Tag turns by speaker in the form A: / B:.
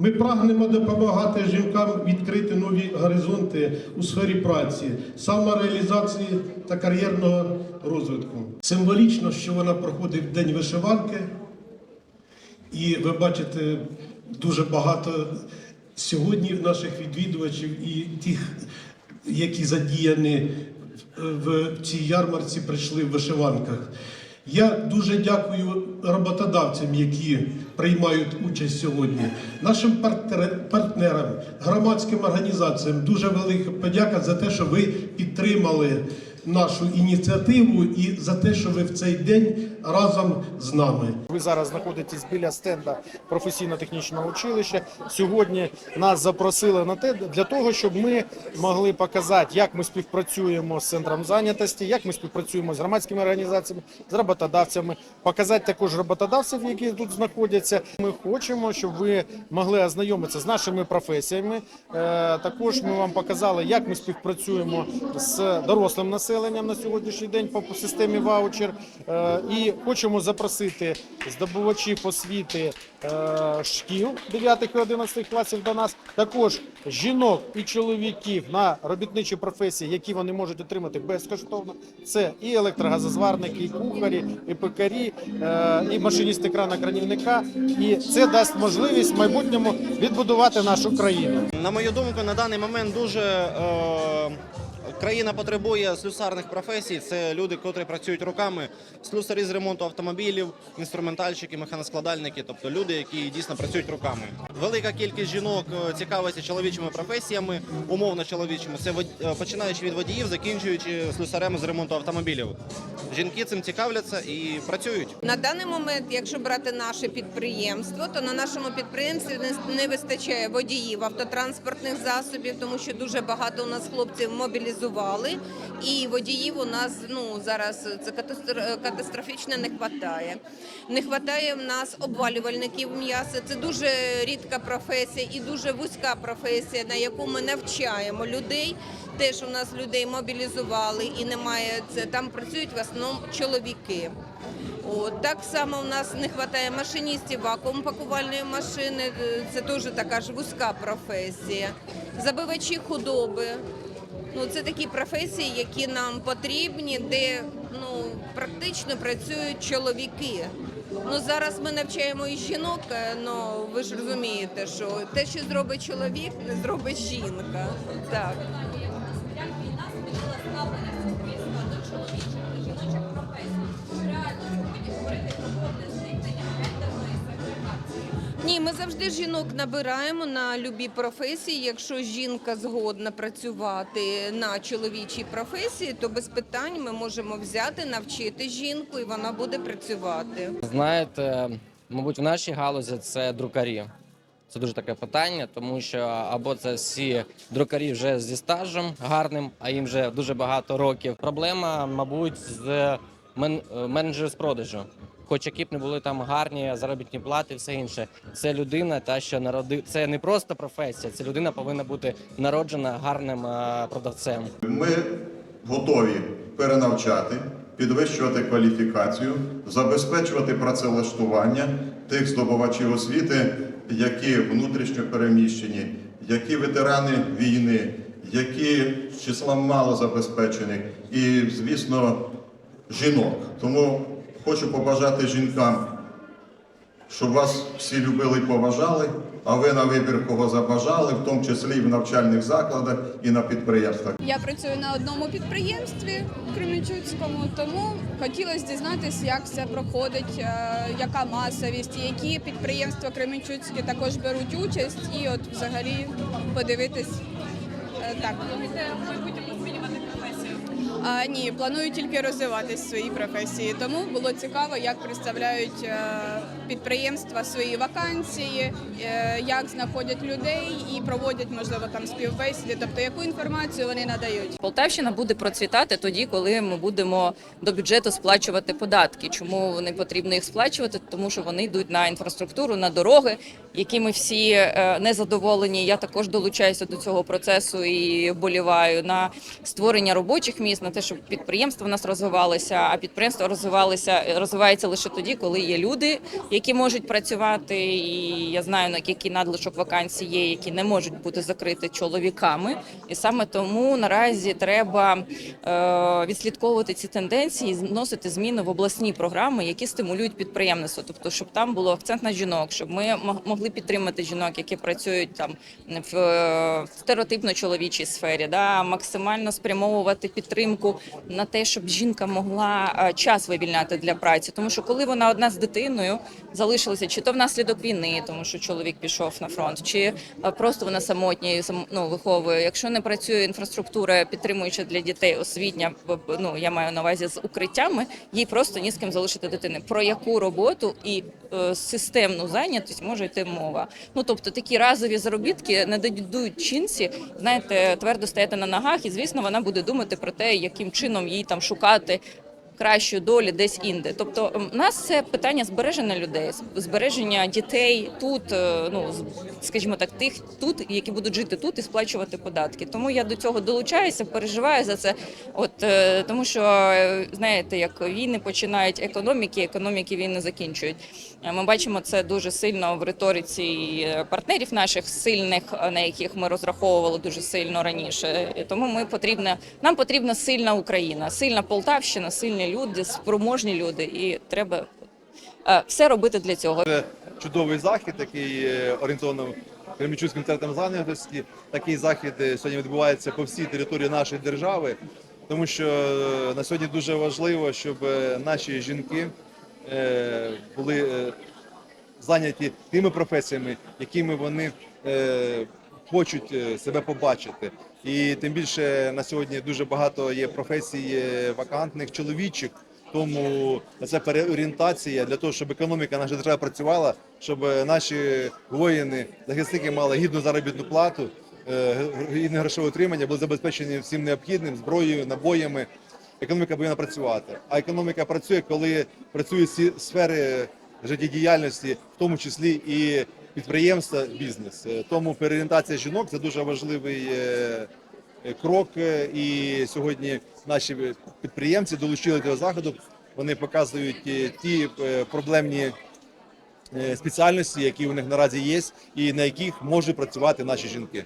A: Ми прагнемо допомагати жінкам відкрити нові горизонти у сфері праці, самореалізації та кар'єрного розвитку. Символічно, що вона проходить День вишиванки, і ви бачите дуже багато сьогодні наших відвідувачів і тих, які задіяні в цій ярмарці, прийшли в вишиванках. Я дуже дякую роботодавцям, які приймають участь сьогодні, нашим партнерам, громадським організаціям. Дуже велика подяка за те, що ви підтримали нашу ініціативу і за те, що ви в цей день разом з нами.
B: Ви зараз знаходитесь біля стенда професійно-технічного училища. Сьогодні нас запросили на те для того, щоб ми могли показати, як ми співпрацюємо з центром зайнятості, як ми співпрацюємо з громадськими організаціями, з роботодавцями, показати також роботодавців, які тут знаходяться. Ми хочемо, щоб ви могли ознайомитися з нашими професіями. Е, Також ми вам показали, як ми співпрацюємо з дорослим населенням на сьогоднішній день по системі ваучер. Е, Хочемо запросити здобувачів освіти е, шкіл 9 і 11 класів до нас, також жінок і чоловіків на робітничі професії, які вони можуть отримати безкоштовно. Це і електрогазозварники, і кухарі, і пекарі, е, і машиністи крана кранівника. І це дасть можливість в майбутньому відбудувати нашу країну.
C: На мою думку, на даний момент дуже е, країна потребує слюсарних професій. Це люди, котрі працюють руками, слюсарі з ремонту автомобілів, інструментальщики, механоскладальники, тобто люди, які дійсно працюють руками. Велика кількість жінок е, цікавиться чоловічими професіями, умовно чоловічими. Це е, починаючи від водіїв, закінчуючи слюсарем з ремонту автомобілів. Жінки цим цікавляться і працюють.
D: На даний момент, якщо брати наше підприємство, то на нашому підприємстві не- вистачає водіїв автотранспортних засобів, тому що дуже багато у нас хлопців мобілізували, і водіїв у нас ну зараз це катастрофічно не вистачає. Не вистачає в нас обвалювальників м'яса. Це дуже рідка професія і дуже вузька професія, на яку ми навчаємо людей. Теж у нас людей мобілізували і немає це. Там працюють в основному чоловіки. От, так само у нас не вистачає машиністів вакуум пакувальної машини. е, Це теж така ж вузька професія. Забивачі худоби. Ну, це такі професії, які нам потрібні, де ну, практично працюють чоловіки. Ну, зараз ми навчаємо і жінок, е, ну ви ж розумієте, що те, що зробить чоловік, не зробить жінка. Так.
E: як війна змінила ставлення
D: Ми завжди жінок набираємо на любі професії. Якщо жінка згодна працювати на чоловічій професії, то без питань ми можемо взяти, навчити жінку, і вона буде працювати.
F: Знаєте, мабуть, в нашій галузі це друкарі. Це дуже таке питання, тому що або це всі друкарі вже зі стажем гарним, а їм вже дуже багато років. Проблема, мабуть, з мен- менеджерів з продажу. Хоч які б не були там гарні заробітні плати, все інше. Це людина, та що народи... це не просто професія. Це людина повинна бути народжена гарним е, продавцем.
G: Ми готові перенавчати, підвищувати кваліфікацію, забезпечувати працевлаштування тих здобувачів освіти, які внутрішньо переміщені, які ветерани війни, які числа малозабезпечених і, звісно, жінок. Тому хочу побажати жінкам щоб вас всі любили і поважали, а ви на вибір кого забажали, в тому числі і в навчальних закладах і на підприємствах.
H: Я працюю на одному підприємстві Кременчуцькому, тому хотілося дізнатися, як все проходить, е, яка масовість, які підприємства Кременчуцькі також беруть участь, і от взагалі подивитись е, так. А ні, планую тільки розвиватись в своїй професії. Тому було цікаво, як представляють е, підприємства свої вакансії, е, як знаходять людей і проводять, можливо, там співбесіди, тобто яку інформацію вони надають.
I: Полтавщина буде процвітати тоді, коли ми будемо до бюджету сплачувати податки. Чому вони потрібно їх сплачувати? Тому що вони йдуть на інфраструктуру, на дороги, які ми всі е, не задоволені. Я також долучаюся до цього процесу і вболіваю на створення робочих місць, на те, щоб підприємства в нас розвивалися, а підприємство розвивалося розвивається лише тоді, коли є люди, які можуть працювати. І я знаю, на який надлишок вакансій є, які не можуть бути закриті чоловіками. І саме тому наразі треба е, відслідковувати ці тенденції, і вносити зміни в обласні програми, які стимулюють підприємництво. Тобто, щоб там було акцент на жінок, щоб ми могли підтримати жінок, які працюють там в, е, стереотипно чоловічій сфері, да, максимально спрямовувати підтримку на те, щоб жінка могла е, час вивільняти для праці. Тому що коли вона одна з дитиною залишилася, чи то внаслідок війни, тому що чоловік пішов на фронт, чи е, просто вона самотня ну, виховує. Якщо не працює інфраструктура, підтримуюча для дітей освітня, ну я маю на увазі з укриттями, їй просто ні з ким залишити дитини. Про яку роботу і е, системну зайнятість може йти мова? Ну тобто такі разові заробітки не дадуть жінці, знаєте, твердо стояти на ногах, і звісно, вона буде думати про те, яким чином їй там шукати. Кращої долі десь інде. Тобто у нас це питання збереження людей, збереження дітей тут, е, ну скажімо так, тих тут, які будуть жити тут і сплачувати податки. Тому я до цього долучаюся, переживаю за це. От е, тому, що е, знаєте, як війни починають економіки, економіки війни закінчують. Ми бачимо це дуже сильно в риториці партнерів наших сильних, на яких ми розраховували дуже сильно раніше. Тому ми потрібна, нам потрібна сильна Україна, сильна Полтавщина, сильні люди, спроможні люди, і треба е, все робити для цього.
J: чудовий захід, який е, орієнтований Кремлівським центром зайнятості. Такий захід е, сьогодні відбувається по всій території нашої держави, тому що на сьогодні дуже важливо, щоб наші жінки були зайняті тими професіями, якими вони хочуть е, себе побачити. І тим більше на сьогодні дуже багато є професій вакантних чоловічих. Тому це переорієнтація для того, щоб економіка нашої держави працювала, щоб наші воїни, захисники мали гідну заробітну плату, е, гідне грошове утримання, були забезпечені всім необхідним зброєю, набоями. Економіка повинна працювати. А економіка працює, коли працюють всі сфери життєдіяльності, в тому числі і підприємства, бізнес. Е, Тому переорієнтація жінок це дуже важливий е, е, крок. І сьогодні наші підприємці долучили до заходу. Вони показують ті проблемні спеціальності, які у них наразі є, і на яких можуть працювати наші жінки.